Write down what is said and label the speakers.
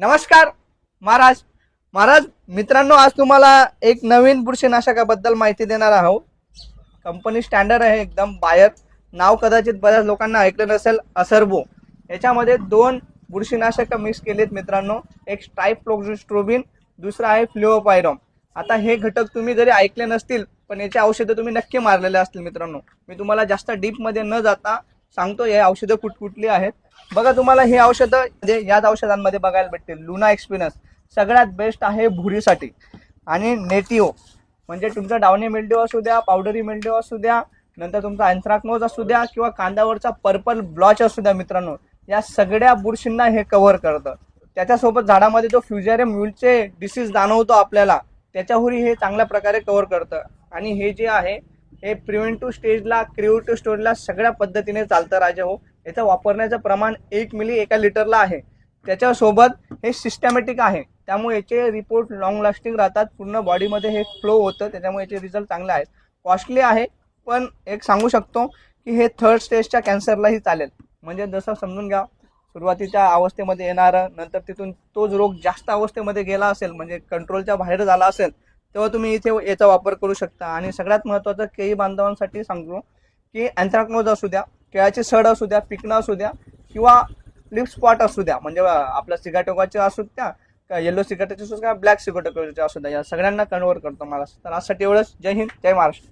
Speaker 1: नमस्कार महाराज. महाराज मित्रांनो आज तुम्हाला एक नवीन बुरशीनाशकाबद्दल माहिती देणार आहोत. कंपनी स्टँडर्ड आहे एकदम बायर. नाव कदाचित बऱ्याच लोकांना ऐकलं नसेल असर्बो. याच्यामध्ये दोन बुरशीनाशक मिक्स केलेत मित्रांनो. एक स्ट्रायफ्लोक्झिस्ट्रोबिन दुसरा आहे फ्लिओपायरॉम आता हे घटक तुम्ही जरी ऐकले नसतील पण याचे औषधं तुम्ही नक्की मारलेले असतील मित्रांनो. मी तुम्हाला जास्त डीपमध्ये न जाता सांगतो हे औषधं कुठकुठली आहेत. बघा तुम्हाला हे औषधं म्हणजे याच औषधांमध्ये बघायला भेटतील. लुना एक्सपिरियन्स सगळ्यात बेस्ट आहे भुरीसाठी. आणि नेटिओ म्हणजे तुमचा डावणी मिल्डिओ असू द्या पावडरी मिल्डिओ असू द्या नंतर तुमचा अँथ्राक्नोज असू द्या किंवा कांद्यावरचा पर्पल ब्लॉच असू द्या मित्रांनो या सगळ्या बुरशींना हे कव्हर करतं. त्याच्यासोबत झाडामध्ये जो फ्युजॅरियम म्युलचे डिसीज जाणवतो आपल्याला त्याच्यावरही हे चांगल्या प्रकारे कव्हर करतं. आणि हे जे आहे हे प्रिव्हेंटिव्ह स्टेजला क्रिएटिव्ह स्टोरेजला सगळ्या पद्धतीने चालतं राजा हो. याचं वापरण्याचं प्रमाण एक मिली एका लिटरला आहे. त्याच्यासोबत हे सिस्टमॅटिक आहे. त्यामुळे याचे रिपोर्ट लॉंग लास्टिंग राहतात. पूर्ण बॉडीमध्ये हे फ्लो होतं. त्याच्यामुळे याचे रिझल्ट चांगले आहेत. कॉस्टली आहे पण एक सांगू शकतो की हे थर्ड स्टेजच्या कॅन्सरलाही चालेल. म्हणजे जसं समजून घ्या सुरुवातीच्या अवस्थेमध्ये येणारं नंतर तिथून तोच रोग जास्त अवस्थेमध्ये गेला असेल म्हणजे कंट्रोलच्या बाहेर झाला असेल तेव्हा तुम्ही इथे याचा वापर करू शकता. आणि सगळ्यात महत्त्वाचं केळी बांधवांसाठी सांगतो की अँथ्राक्नोज असू द्या केळाचे सड असू द्या पिकणं असू द्या किंवा लिप स्पॉट असू द्या म्हणजे आपल्या सिगाटोकाचे असू द्या का येलो सिगाटोचे असू द्या ब्लॅक सिगाटोकाचे असू द्या या सगळ्यांना कन्व्हर्ट करतो मला तर आजसाठी एवढंच. जय हिंद जय महाराष्ट्र.